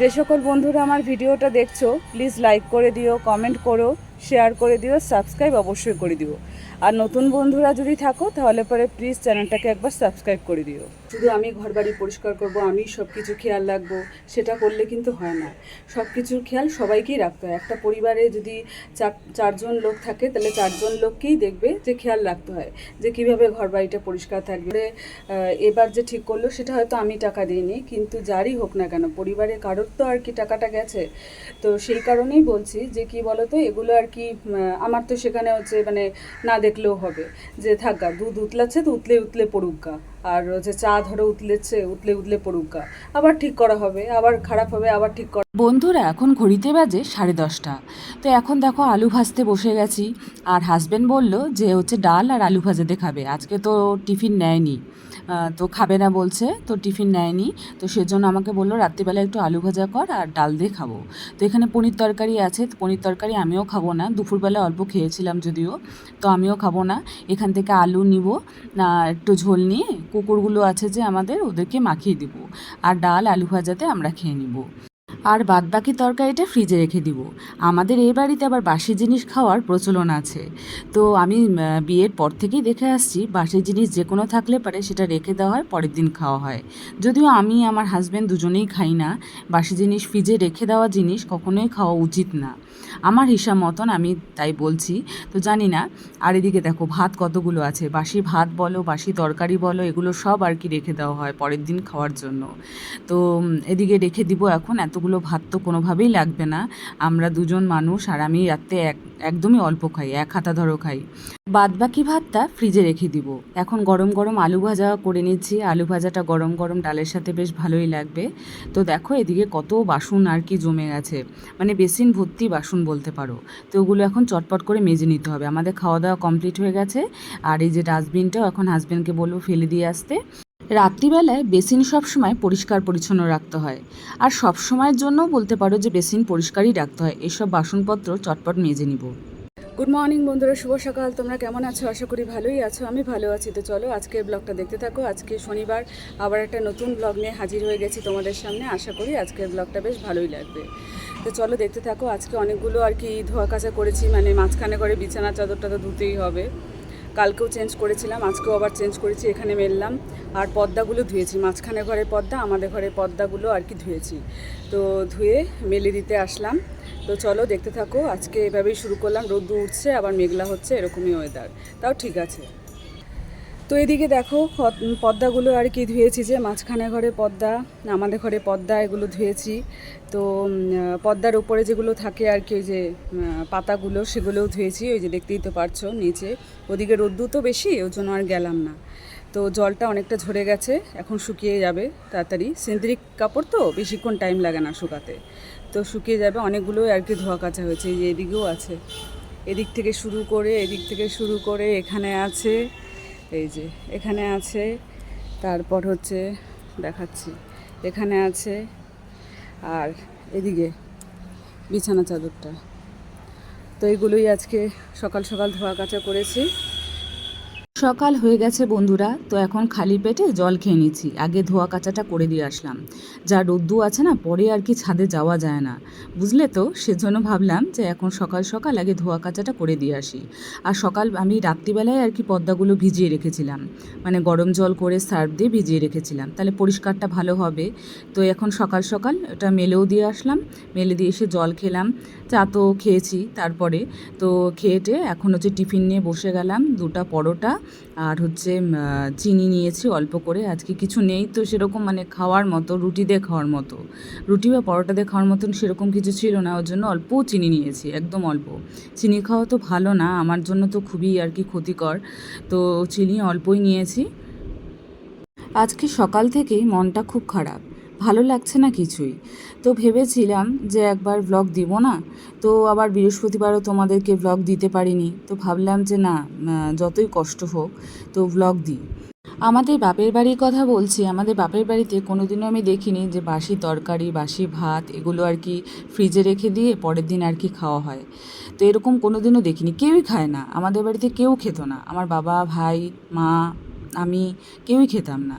যে সকল বন্ধুরা আমার ভিডিওটা দেখছ প্লিজ লাইক করে দিও কমেন্ট করো শেয়ার করে দিও সাবস্ক্রাইব অবশ্যই করে দিও। আর নতুন বন্ধুরা যদি থাকো, তাহলে পরে প্লিজ চ্যানেলটাকে একবার সাবস্ক্রাইব করে দিও। শুধু আমি ঘর বাড়ি পরিষ্কার করব, আমি সব কিছু খেয়াল রাখব, সেটা করলে কিন্তু হয় না। সব কিছুর খেয়াল সবাইকেই রাখতে হয়। একটা পরিবারে যদি চার, চারজন লোক থাকে, তাহলে চারজন লোককেই দেখবে যে খেয়াল রাখতে হয়, যে কীভাবে ঘর বাড়িটা পরিষ্কার থাকবে। এবার যে ঠিক করল, সেটা হয়তো আমি টাকা দিইনি, কিন্তু যারই হোক না কেন, পরিবারে কারোর তো আর কি টাকাটা গেছে? তো সেই কারণেই বলছি যে, কি বলতো, এগুলো আর কি আমার তো সেখানে হচ্ছে মানে না দেখলেও হবে, যে থাক গা, দুধ উতলাচ্ছে তো উতলে উতলে পড়ুক গা। আর হচ্ছে চা ধরো উতলেছে, উতলে উতলে পড়ুক আবার ঠিক করা হবে, আবার খারাপ হবে, আবার ঠিক করা বন্ধুরা, এখন ঘড়িতে বাজে সাড়ে দশটা। তো এখন দেখো আলু ভাজতে বসে গেছি। আর হাজবেন্ড বলল যে, হচ্ছে ডাল আর আলু ভাজাতে খাবে। আজকে তো টিফিন নেয়নি। তো খাবে না বলছে, তো টিফিন নেয়নি। তো সেজন্য আমাকে বলল, রাত্রিবেলা একটু আলু ভাজা কর আর ডাল দিয়ে খাব। তো এখানে পনির তরকারি আছে পনির তরকারি আমিও খাব না। দুপুরবেলা অল্প খেয়েছিলাম যদিও, তো আমিও খাব না। এখান থেকে আলু নিব না একটু ঝোল নিয়ে, কুকুরগুলো আছে যে আমাদের, ওদেরকে মাখিয়ে দিব। আর ডাল আলু ভাজাতে আমরা খেয়ে নিব। আর বাদবাকি তরকারিটা ফ্রিজে রেখে দিব। আমাদের এই বাড়িতে আবার বাসি জিনিস খাওয়ার প্রচলন আছে। তো আমি বিয়ের পর থেকেই দেখে আসছি, বাসি জিনিস যে কোনো থাকলে পারে সেটা রেখে দেওয়া হয়, পরের দিন খাওয়া হয়। যদিও আমি আমার হাজব্যান্ড দুজনেই খাই না, বাসি জিনিস ফ্রিজে রেখে দেওয়া জিনিস কখনোই খাওয়া উচিত না। আমার হিসাব মতন আমি তাই বলছি। তো জানি না, আর এদিকে দেখো ভাত কতগুলো আছে? বাসি ভাত বলো, বাসি তরকারি বলো, এগুলো সব আর কি রেখে দেওয়া হয় পরের দিন খাওয়ার জন্য। তো এদিকে রেখে দিব এখন এতগুলো ভাত তো কোনোভাবেই লাগবে না। আমরা দুজন মানুষ আর আমি রাতে এক, একদমই অল্প খাই, এক হাতা ধরো খাই। বাদ বাকি ভাতটা ফ্রিজে রেখে দিব। এখন গরম গরম আলু ভাজা করে নিচ্ছি। আলু ভাজাটা গরম গরম ডালের সাথে বেশ ভালোই লাগবে। তো দেখো এদিকে কত বাসন আর কি জমে গেছে। মানে বেসিন ভর্তি বাসন বলতে পারো। তো ওগুলো এখন চটপট করে মেজে নিতে হবে। আমাদের খাওয়া দাওয়া কমপ্লিট হয়ে গেছে। আর এই যে ডাস্টবিনটাও এখন হাজব্যান্ডকে বলব ফেলে দিয়ে আসতে। রাত্রিবেলায় বেসিন সবসময় পরিষ্কার পরিচ্ছন্ন রাখতে হয়। আর সব সময়ের জন্যও বলতে পারো যে বেসিন পরিষ্কারই রাখতে হয়। এসব বাসনপত্র চটপট মেজে নিব। গুড মর্নিং বন্ধুরা, শুভ সকাল। তোমরা কেমন আছো? আশা করি ভালোই আছো। আমি ভালো আছি। তো চলো আজকের ব্লগটা দেখতে থাকো। আজকে শনিবার, আবার একটা নতুন ব্লগ নিয়ে হাজির হয়ে গেছি তোমাদের সামনে। আশা করি আজকের ব্লগটা বেশ ভালোই লাগবে। তো চলো দেখতে থাকো, আজকে অনেকগুলো আর কি ধোয়া কাচা করেছি। মানে মাঝখানে করে বিছানা চাদরটা তো ধুতেই হবে। কালকেও চেঞ্জ করেছিলাম, আজকেও আবার চেঞ্জ করেছি, এখানে মেললাম। আর পর্দাগুলো ধুয়েছি, মাঝখানে ঘরের পর্দা আমাদের ঘরের পর্দাগুলো আর কি ধুয়েছি। তো ধুয়ে মেলে দিতে আসলাম। তো চলো দেখতে থাকো, আজকে এভাবেই শুরু করলাম রোদ্দু উঠছে, আবার মেঘলা হচ্ছে, এরকমই ওয়েদার তাও ঠিক আছে। তো এদিকে দেখো পদ- পর্দাগুলো আর কি ধুয়েছি যে মাঝখানে ঘরে পদ্মা, আমাদের ঘরে পদ্মা, এগুলো ধুয়েছি। তো পদ্মার উপরে যেগুলো থাকে আর কি, ওই যে পাতাগুলো, সেগুলোও ধুয়েছি, ওই যে দেখতেই তো পারছ নিচে। ওদিকে রোদ্দু তো বেশি ওই জন্য আর গেলাম না। তো জলটা অনেকটা ঝরে গেছে, এখন শুকিয়ে যাবে তাড়াতাড়ি। সিন্দ্রিক কাপড় তো, বেশিক্ষণ টাইম লাগে না শুকাতে। তো শুকিয়ে যাবে অনেকগুলো আর কি ধোয়া কাচা হয়েছে, এই যে এদিকেও আছে। এদিক থেকে শুরু করে, এদিক থেকে শুরু করে, এখানে আছে। এই যে, এখানে আছে, তারপর হচ্ছে দেখাচ্ছি। এখানে আছে, আর এদিকে বিছানা চাদরটা। তো এইগুলোই আজকে সকাল সকাল ধোয়া কাচা করেছি। সকাল হয়ে গেছে বন্ধুরা, তো এখন খালি পেটে জল খেয়ে নিচ্ছি। আগে ধোয়া কাচাটা করে দিয়ে আসলাম। যা রোদ্দু আছে না, পরে আর কি ছাদে যাওয়া যায় না। বুঝলে তো, সেজন্য ভাবলাম যে এখন সকাল সকাল আগে ধোয়া কাচাটা করে দিয়ে আসি। আর সকাল আমি রাত্রিবেলায় আর কি পদ্মাগুলো ভিজিয়ে রেখেছিলাম। মানে গরম জল করে সার্ফ দিয়ে ভিজিয়ে রেখেছিলাম। তাহলে পরিষ্কারটা ভালো হবে। তো এখন সকাল সকাল ওটা মেলেও দিয়ে আসলাম। মেলে দিয়ে এসে জল খেলাম। চা তো খেয়েছি তারপরে। তো খেয়েটে এখন হচ্ছে টিফিন নিয়ে বসে গেলাম, দুটা পরোটা আর হচ্ছে চিনি নিয়েছি অল্প করে। আজকে কিছু নেই তো সেরকম মানে খাওয়ার মতো, রুটি দিয়ে খাওয়ার মতো। রুটি বা পরোটা দিয়ে খাওয়ার মতন সেরকম কিছু ছিল না, ওর জন্য অল্প চিনি নিয়েছি, একদম অল্প। চিনি খাওয়া তো ভালো না, আমার জন্য তো খুবই আর কি ক্ষতিকর। তো চিনি অল্পই নিয়েছি। আজকে সকাল থেকেই মনটা খুব খারাপ। ভালো লাগছে না কিছুই। তো ভেবেছিলাম যে একবার ব্লগ দিব না? তো আবার বৃহস্পতিবারও তোমাদেরকে ব্লগ দিতে পারিনি। তো ভাবলাম যে না যতই কষ্ট হোক, তো ব্লগ দিই। আমাদের বাপের বাড়ির কথা বলছি। আমাদের বাপের বাড়িতে কোনোদিনও আমি দেখিনি যে বাসি তরকারি, বাসি ভাত, এগুলো আর কি ফ্রিজে রেখে দিয়ে পরের দিন আর কি খাওয়া হয়। তো এরকম কোনোদিনও দেখিনি। কেউই খায় না। আমাদের বাড়িতে কেউ খেত না। আমার বাবা, ভাই, মা, আমি কেউই খেতাম না।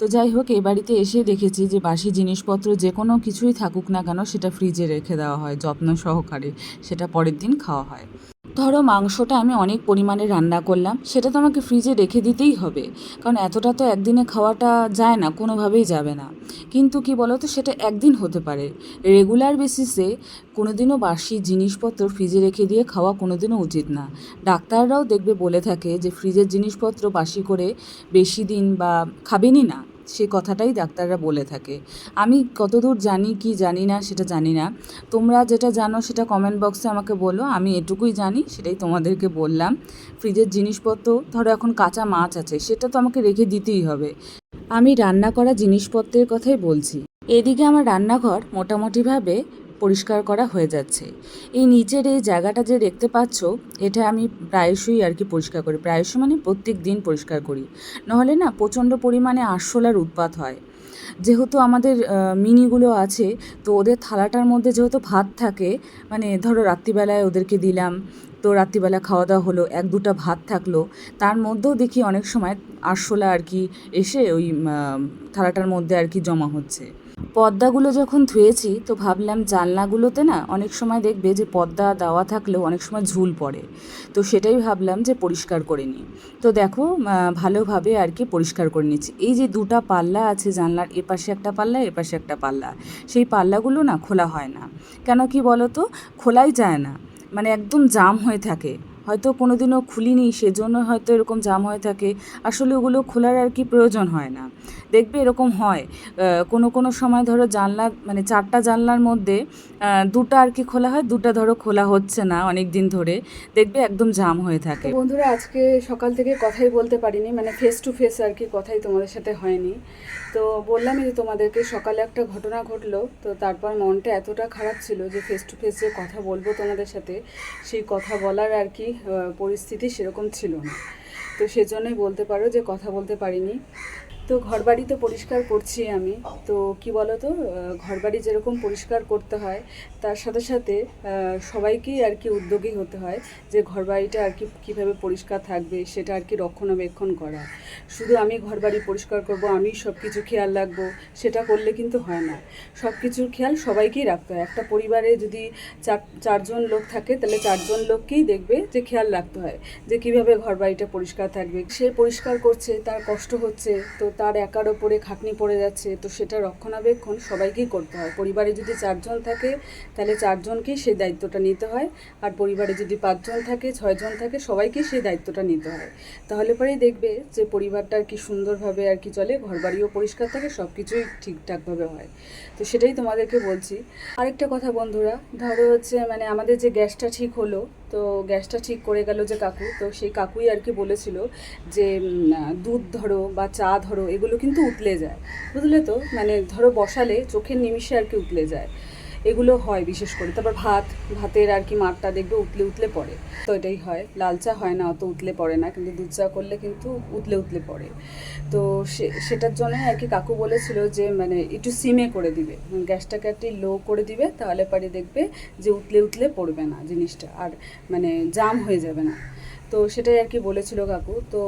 তো যাই হোক, এই বাড়িতে এসে দেখেছি যে বাসি জিনিসপত্র যে কোনো কিছুই থাকুক না কেন, সেটা ফ্রিজে রেখে দেওয়া হয়, যত্ন সহকারে। সেটা পরের দিন খাওয়া হয়। ধরো মাংসটা আমি অনেক পরিমাণে রান্না করলাম, সেটা তো আমাকে ফ্রিজে রেখে দিতেই হবে। কারণ এতটা তো একদিনে খাওয়াটা যায় না, কোনোভাবেই যাবে না। কিন্তু কি বলো তো সেটা একদিন হতে পারে। রেগুলার বেসিসে কোনোদিনও বাসি জিনিসপত্র ফ্রিজে রেখে দিয়ে খাওয়া কোনোদিনও উচিত না। ডাক্তাররাও দেখবে বলে থাকে যে ফ্রিজের জিনিসপত্র বাসি করে বেশি দিন বা খাবেনই না। সে কথাটাই ডাক্তাররা বলে থাকে। আমি কতদূর জানি, কি জানি না, সেটা জানি না। তোমরা যেটা জানো সেটা কমেন্ট বক্সে আমাকে বলো, আমি এটুকুই জানি, সেটাই তোমাদেরকে বললাম। ফ্রিজের জিনিসপত্র, ধরো এখন কাঁচা মাছ আছে, সেটা তো আমাকে রেখে দিতেই হবে। আমি রান্না করা জিনিসপত্রের কথাই বলছি। এদিকে আমার রান্নাঘর মোটামুটিভাবে পরিষ্কার করা হয়ে যাচ্ছে। এই নিচের এই জায়গাটা যে দেখতে পাচ্ছ, এটা আমি প্রায়শই আর কি পরিষ্কার করি। প্রায়শই মানে প্রত্যেক দিন পরিষ্কার করি। নাহলে না প্রচণ্ড পরিমাণে আরশোলার উৎপাত হয়। যেহেতু আমাদের মিনিগুলো আছে, তো ওদের থালাটার মধ্যে যেহেতু ভাত থাকে মানে ধরো রাত্রিবেলায় ওদেরকে দিলাম, তো রাত্রিবেলা খাওয়া দাওয়া হলো, এক দুটা ভাত থাকল, তার মধ্যেও দেখি অনেক সময় আরশোলা আর কি এসে ওই থালাটার মধ্যে আর কি জমা হচ্ছে। পর্দাগুলো যখন ধুয়েছি, তো ভাবলাম জানলাগুলোতে না অনেক সময় দেখবে যে পর্দা দেওয়া থাকলেও অনেক সময় ঝুল পড়ে। তো সেটাই ভাবলাম যে পরিষ্কার করে নিই। তো দেখো ভালোভাবে আর কি পরিষ্কার করে নিচ্ছি। এই যে দুটা পাল্লা আছে জানলার এপাশে একটা পাল্লা এপাশে একটা পাল্লা, সেই পাল্লাগুলো না খোলা হয় না। কেন কি বলো তো খোলাই যায় না। মানে একদম জাম হয়ে থাকে। হয়তো কোনো দিনও খুলিনি, সেজন্য হয়তো এরকম জাম হয়ে থাকে। আসলে ওগুলো খোলার আর কি প্রয়োজন হয় না। দেখবে এরকম হয় কোনো কোনো সময় ধরো জানলা মানে চারটা জানলার মধ্যে দুটো আর কি খোলা হয়, দুটো ধরো খোলা হচ্ছে না অনেক দিন ধরে। দেখবে একদম জাম হয়ে থাকে। বন্ধুরা, আজকে সকাল থেকে কথাই বলতে পারিনি মানে ফেস টু ফেস আর কি কথাই তোমাদের সাথে হয়নি। তো বললামই যে তোমাদেরকে সকালে একটা ঘটনা ঘটলো, তো তারপর মনটা এতটা খারাপ ছিল যে ফেস টু ফেস যে কথা বলব তোমাদের সাথে, সেই কথা বলার আর কি পরিস্থিতি সেরকম ছিল না। তো সেজন্যই বলতে পারো যে কথা বলতে পারিনি। তো ঘরবাড়ি তো পরিষ্কার করছি আমি। তো কি বলো তো আহ, ঘরবাড়ি যেরকম পরিষ্কার করতে হয় তার সাথে সাথে সবাইকেই আর কি উদ্যোগী হতে হয় যে ঘরবাড়িটা আর কি কীভাবে পরিষ্কার থাকবে সেটা আর কি রক্ষণাবেক্ষণ করা। শুধু আমি ঘরবাড়ি পরিষ্কার করব আমি সব কিছু খেয়াল রাখব সেটা করলে কিন্তু হয় না। সব কিছুর খেয়াল সবাইকেই রাখতে হয়। একটা পরিবারে যদি চার চারজন লোক থাকে তাহলে চারজন লোককেই দেখবে যে খেয়াল রাখতে হয় যে কীভাবে ঘরবাড়িটা পরিষ্কার থাকবে। সে পরিষ্কার করছে তার কষ্ট হচ্ছে তো তার একার ওপরে খাটনি পড়ে যাচ্ছে, তো সেটা রক্ষণাবেক্ষণ সবাইকেই করতে হয়। পরিবারে যদি চারজন থাকে, তাহলে চারজনকেই সেই দায়িত্বটা নিতে হয়। আর পরিবারে যদি পাঁচজন থাকে, ছয়জন থাকে, সবাইকেই সেই দায়িত্বটা নিতে হয়। তাহলে পরেই দেখবে যে পরিবারটা আর কি সুন্দরভাবে আর কি চলে, ঘরবাড়িও পরিষ্কার থাকে সব কিছুই ঠিকঠাকভাবে হয়। তো সেটাই তোমাদেরকে বলছি। আরেকটা কথা বন্ধুরা, ধরো হচ্ছে মানে আমাদের যে গ্যাসটা ঠিক হলো তো গ্যাসটা ঠিক করে গেল যে কাকু, তো সেই কাকুই আর কি বলেছিল যে দুধ ধরো বা চা ধরো, এগুলো কিন্তু উতলে যায়। বুঝলে তো? মানে ধরো বসালে চোখের নিমিষে আর কি উতলে যায়। এগুলো হয় বিশেষ করে। তারপর ভাত, ভাতের আর কি মাঠটা দেখবে উতলে উতলে পড়ে। তো এটাই হয়। লাল চা হয় না, অত উতলে পড়ে না। কিন্তু দুধ চা করলে কিন্তু উতলে উতলে পড়ে। তো সেটার জন্য আর কি কাকু বলেছিল যে মানে একটু সিমে করে দিবে। মানে গ্যাসটাকে একটু লো করে দিবে, তাহলে পরে দেখবে যে উতলে উতলে পড়বে না জিনিসটা। আর মানে জাম হয়ে যাবে না। তো সেটাই আর কি বলেছিল কাকু। তো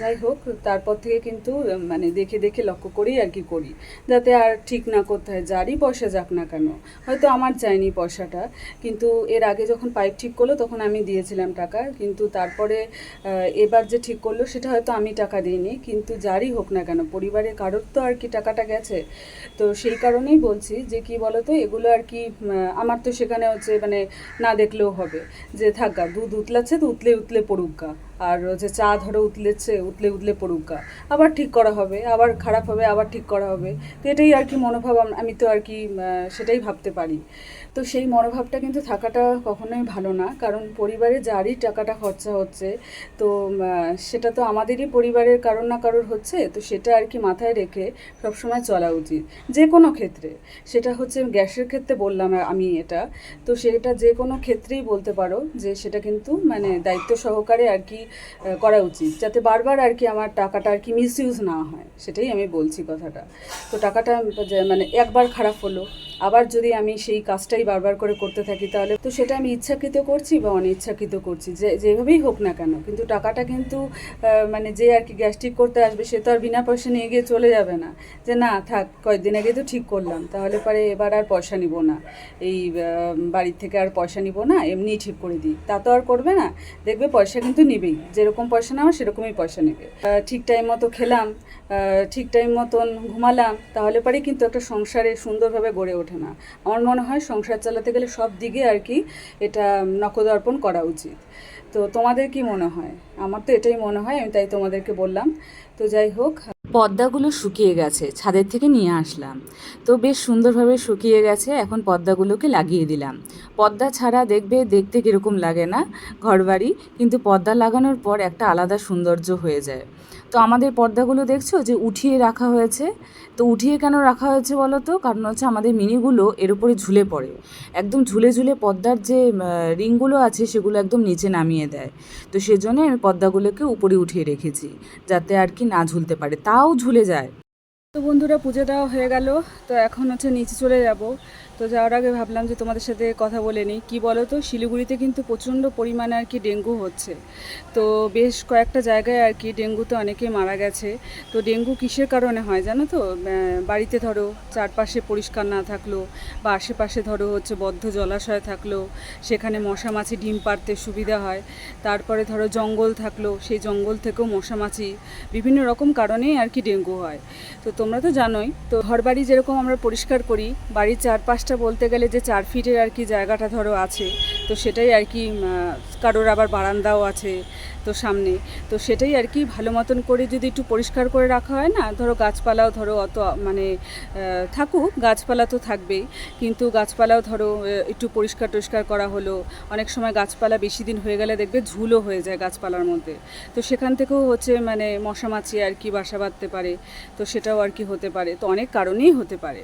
যাই হোক, তারপর থেকে কিন্তু মানে দেখে দেখে লক্ষ্য করেই আর কি করি। যাতে আর ঠিক না করতে হয় যারই পয়সা যাক না কেন। হয়তো আমার যায়নি পয়সাটা, কিন্তু এর আগে যখন পাইপ ঠিক করল তখন আমি দিয়েছিলাম টাকা। কিন্তু তারপরে এবার যে ঠিক করল সেটা হয়তো আমি টাকা দিইনি। কিন্তু যারই হোক না কেন, পরিবারের কারোর তো আর কি টাকাটা গেছে। তো সেই কারণেই বলছি যে, কি বলতো, এগুলো আর কি আমার তো সেখানে হচ্ছে মানে না দেখলেও হবে। যে থাক দুধ উতলাচ্ছে, তো উতলে উতলে পড়ুক গা। আর হচ্ছে চা ধরো উতলেছে, উতলে উতলে পড়ুক আবার ঠিক করা হবে, আবার খারাপ হবে, আবার ঠিক করা হবে। তো এটাই আর কি মনোভাব, আমি তো আর কি সেটাই ভাবতে পারি। তো সেই মনোভাবটা কিন্তু থাকাটা কখনোই ভালো না, কারণ পরিবারে যারই টাকাটা খরচা হচ্ছে, তো সেটা তো আমাদেরই পরিবারের কারোর না কারোর হচ্ছে, তো সেটা আর কি মাথায় রেখে সবসময় চলা উচিত। যে কোনো ক্ষেত্রে। সেটা হচ্ছে গ্যাসের ক্ষেত্রে বললাম আমি এটা। তো সেটা যে কোনো ক্ষেত্রেই বলতে পারো যে সেটা কিন্তু মানে দায়িত্ব সহকারে আর কি করা উচিত, যাতে বারবার আর কি আমার টাকাটা আর কি মিসইউজ না হয়, সেটাই আমি বলছি কথাটা। তো টাকাটা মানে একবার খারাপ হলো আবার যদি আমি সেই কাজটাই বারবার করে করতে থাকি তাহলে তো সেটা আমি ইচ্ছাকৃত করছি বা অনিচ্ছাকৃত করছি, যে, যেভাবেই হোক না কেন। কিন্তু টাকাটা কিন্তু মানে যে আর কি গ্যাস্ট্রিক করতে আসবে সে তো আর বিনা পয়সা নিয়ে গিয়ে চলে যাবে না। যে না, থাক, কয়েকদিন আগে তো ঠিক করলাম, তাহলে পরে এবার আর পয়সা নিব না। এই বাড়ির থেকে আর পয়সা নিব না এমনিই ঠিক করে দিই। তা তো আর করবে না। দেখবে পয়সা কিন্তু নিবেই। যেরকম পয়সা নেওয়া, সেরকমই পয়সা নেবে। ঠিক টাইম মতো খেলাম ঠিক টাইম মতন ঘুমালাম, তাহলে পরে কিন্তু একটা সংসারে সুন্দরভাবে গড়ে ওঠে। না। আমার মনে হয় সংসার চালাতে গেলে সব দিকে আর কি এটা নকদর্পণ করা উচিত। তো তোমাদের কি মনে হয়? আমার তো এটাই মনে হয়, আমি তাই তোমাদেরকে বললাম। তো যাই হোক পর্দাগুলো শুকিয়ে গেছে, ছাদের থেকে নিয়ে আসলাম। তো বেশ সুন্দরভাবে শুকিয়ে গেছে, এখন পর্দাগুলোকে লাগিয়ে দিলাম। পর্দা ছাড়া দেখবে, দেখতে কীরকম লাগে না ঘরবাড়ি, কিন্তু পর্দা লাগানোর পর একটা আলাদা সৌন্দর্য হয়ে যায়। তো আমাদের পর্দাগুলো দেখছ যে উঠিয়ে রাখা হয়েছে। তো উঠিয়ে কেন রাখা হয়েছে বলো তো? কারণ হচ্ছে আমাদের মিনিগুলো এর উপরে ঝুলে পড়ে। একদম ঝুলে ঝুলে পর্দার যে রিংগুলো আছে সেগুলো একদম নিচে নামিয়ে দেয়। তো সেজন্য আমি পর্দাগুলোকে উপরে উঠিয়ে রেখেছি, যাতে আর কি না ঝুলতে পারে। তাও ঝুলে যায়। তো বন্ধুরা পুজো দেওয়া হয়ে গেল। তো এখন হচ্ছে নিচে চলে যাব। তো যাওয়ার আগে ভাবলাম যে তোমাদের সাথে কথা বলে নিই। কী বলো তো শিলিগুড়িতে কিন্তু প্রচণ্ড পরিমাণে আর কি ডেঙ্গু হচ্ছে। তো বেশ কয়েকটা জায়গায় আর কি ডেঙ্গুতে অনেকে মারা গেছে। তো ডেঙ্গু কিসের কারণে হয় জানো তো? বাড়িতে ধরো চারপাশে পরিষ্কার না থাকল বা আশেপাশে ধরো হচ্ছে বদ্ধ জলাশয় থাকল, সেখানে মশা মাছি ডিম পাড়তে সুবিধা হয়। তারপরে ধরো জঙ্গল থাকল, সেই জঙ্গল থেকেও মশা মাছি বিভিন্ন রকম কারণেই আর কি ডেঙ্গু হয়। তো তোমরা তো জানোই, তো ঘরবাড়ি যেরকম আমরা পরিষ্কার করি, বাড়ির চারপাশটা বলতে গেলে যে চার ফিটের আর কি জায়গাটা ধরো আছে, তো সেটাই আর কি কারোর আবার বারান্দাও আছে, তো সামনে, তো সেটাই আর কি ভালো মতন করে যদি একটু পরিষ্কার করে রাখা হয় না, ধরো গাছপালাও ধরো অত মানে থাকুক, গাছপালা তো থাকবেই, কিন্তু গাছপালাও ধরো একটু পরিষ্কার টরিষ্কার করা হলো, অনেক সময় গাছপালা বেশি দিন হয়ে গেলে দেখবে ঝুলও হয়ে যায় গাছপালার মধ্যে, তো সেখান থেকেও হচ্ছে মানে মশা মাছি আর কি বাসা বাঁধতে পারে, তো সেটাও আর কি হতে পারে, তো অনেক কারণেই হতে পারে।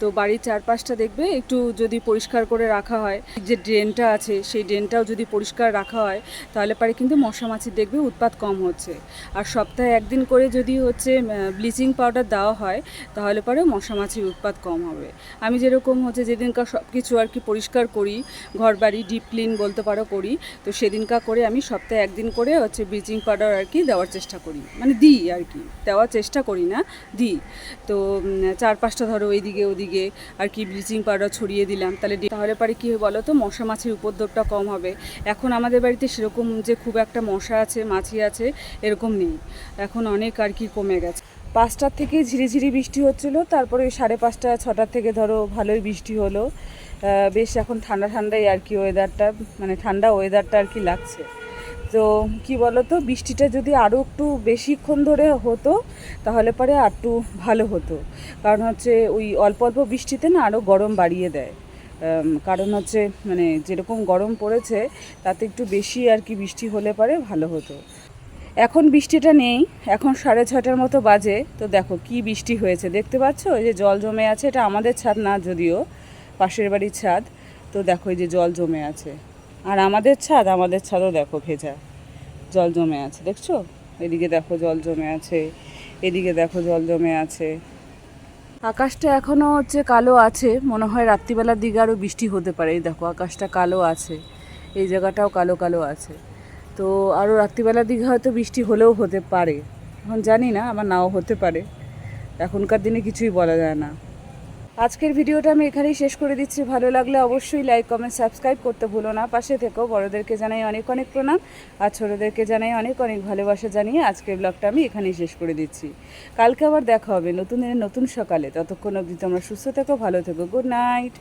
তো বাড়ির চারপাশটা দেখবে একটু যদি পরিষ্কার করে রাখা হয় যে ড্রেনটা আছে সেই ড্রেনটাও যদি পরিষ্কার রাখা হয় তাহলে পারে কিন্তু মশা মাছির দেখবে উৎপাত কম হচ্ছে। আর সপ্তাহে একদিন করে যদি হচ্ছে ব্লিচিং পাউডার দেওয়া হয় তাহলে পরে মশা মাছির উৎপাত কম হবে। আমি যেরকম হচ্ছে যেদিনকার সব কিছু আর কি পরিষ্কার করি ঘর বাড়ি ডিপ ক্লিন বলতে পারো করি তো সেদিনকার করে আমি সপ্তাহে একদিন করে হচ্ছে ব্লিচিং পাউডার আর কি দেওয়ার চেষ্টা করি। মানে দিই আর কি দেওয়ার চেষ্টা করি না দিই। তো উম, চারপাশটা ধরো এইদিকে ওদিকে আর কি ব্লিচিং পাউডার ছড়িয়ে দিলাম। তাহলে তাহলে পারে কী বলো তো? মশা মাছির উপদ্রবটা কম হবে। এখন আমাদের বাড়িতে সেরকম যে খুব একটা মশা আছে, মাছি আছে, এরকম নেই। এখন অনেক আর কি কমে গেছে। পাঁচটার থেকে ঝিরিঝিরি বৃষ্টি হচ্ছিল, তারপরে সাড়ে পাঁচটা, ছটার থেকে ধরো ভালোই বৃষ্টি হলো। বেশ এখন ঠান্ডা ঠান্ডাই আর কি ওয়েদারটা মানে ঠান্ডা ওয়েদারটা আর কি লাগছে। তো কি বলো তো বৃষ্টিটা যদি আরও একটু বেশিক্ষণ ধরে হতো, তাহলে পরে আর একটু ভালো হতো। কারণ হচ্ছে ওই অল্প অল্প বৃষ্টিতে না আরও গরম বাড়িয়ে দেয়। কারণ হচ্ছে মানে যেরকম গরম পড়েছে, তাতে একটু বেশি আর কি বৃষ্টি হলে পরে ভালো হতো। এখন বৃষ্টিটা নেই, এখন সাড়ে ছটার মতো বাজে। তো দেখো কি বৃষ্টি হয়েছে, দেখতে পাচ্ছো? এই যে জল জমে আছে, এটা আমাদের ছাদ না যদিও, পাশের বাড়ির ছাদ। তো দেখো এই যে জল জমে আছে। আর আমাদের ছাদ, আমাদের ছাদও দেখো ভেজা। জল জমে আছে, দেখছ? এদিকে দেখো জল জমে আছে, এদিকে দেখো জল জমে আছে। আকাশটা এখনও হচ্ছে কালো আছে, মনে হয় রাত্রিবেলার দিকে আরও বৃষ্টি হতে পারে। এই দেখো, আকাশটা কালো আছে, এই জায়গাটাও কালো কালো আছে। তো আরও রাত্রিবেলার দিকে হয়তো বৃষ্টি হলেও হতে পারে। এখন জানি না, আমার নাও হতে পারে। এখনকার দিনে কিছুই বলা যায় না। আজকের ভিডিওটা আমি এখানেই শেষ করে দিচ্ছি। ভালো লাগলে অবশ্যই লাইক কমেন্ট সাবস্ক্রাইব করতে ভুলো না। পাশে থেকেও বড়োদেরকে জানাই অনেক অনেক প্রণাম। আর ছোটোদেরকে জানাই অনেক অনেক ভালোবাসা জানিয়ে আজকের ব্লগটা আমি এখানেই শেষ করে দিচ্ছি। কালকে আবার দেখা হবে নতুন দিনের নতুন সকালে। ততক্ষণ অবধি তোমরা সুস্থ থেকো, ভালো থেকো। Good night